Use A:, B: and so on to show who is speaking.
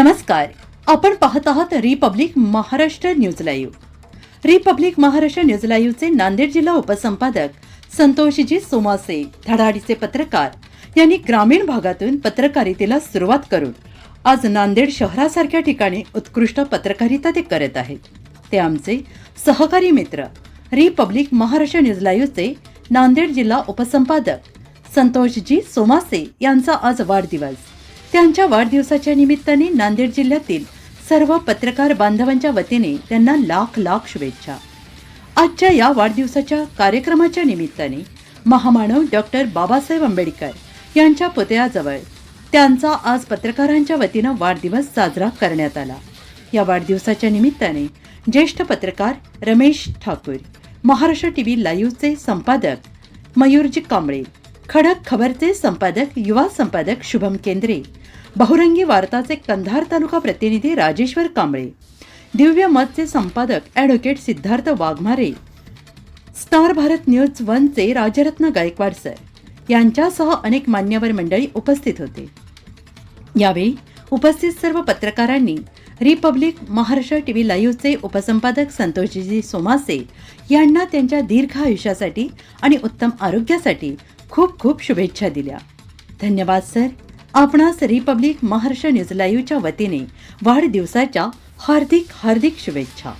A: नमस्कार. आपण पाहत आहात Republic Maharashtra news live. Republic Maharashtra news लाईव्हचे Nanded जिल्हा उपसंपादक संतोषजी सोमासे धडाडीचे पत्रकार यांनी ग्रामीण भागातून पत्रकारितेला सुरुवात करून आज नांदेड शहरासारख्या ठिकाणी उत्कृष्ट पत्रकारिता ते करत आहेत. ते आमचे सहकारी मित्र रिपब्लिक महाराष्ट्र न्यूज लाईव्हचे नांदेड जिल्हा उपसंपादक संतोषजी सोमासे यांचा आज वाढदिवस. त्यांच्या वाढदिवसाच्या निमित्ताने नांदेड जिल्ह्यातील सर्व पत्रकार बांधवांच्या वतीने त्यांना लाख लाख शुभेच्छा. आजच्या या वाढदिवसाच्या कार्यक्रमाच्या निमित्ताने महामानव डॉक्टर बाबासाहेब आंबेडकर यांच्या पुतळ्याजवळ त्यांचा आज पत्रकारांच्या वतीनं वाढदिवस साजरा करण्यात आला. या वाढदिवसाच्या निमित्ताने ज्येष्ठ पत्रकार रमेश ठाकूर महाराष्ट्र टी व्ही लाईव्हचे संपादक मयूरजी कांबळे खडक खबरचे संपादक युवा संपादक शुभम केंद्रे. बहुरंगी वार्ताचे कंधार तालुका प्रतिनिधी राजेश्वर कांबळे. दिव्य मतचे संपादक advocate Siddharth Waghmare. Star Bharat news वनचे Rajratna Gaikwad sir. यांच्यासह अनेक मान्यवर मंडळी उपस्थित होते. यावेळी उपस्थित सर्व पत्रकारांनी रिपब्लिक महाराष्ट्र टीव्ही लाईव्हचे उपसंपादक संतोषजी सोमासे यांना त्यांच्या दीर्घ आयुष्यासाठी आणि उत्तम आरोग्यासाठी खूप खूप शुभेच्छा दिल्या. धन्यवाद सर. आपणास रिपब्लिक महाराष्ट्र न्यूज लाईव्हच्या वतीने वाढदिवसाच्या हार्दिक हार्दिक शुभेच्छा.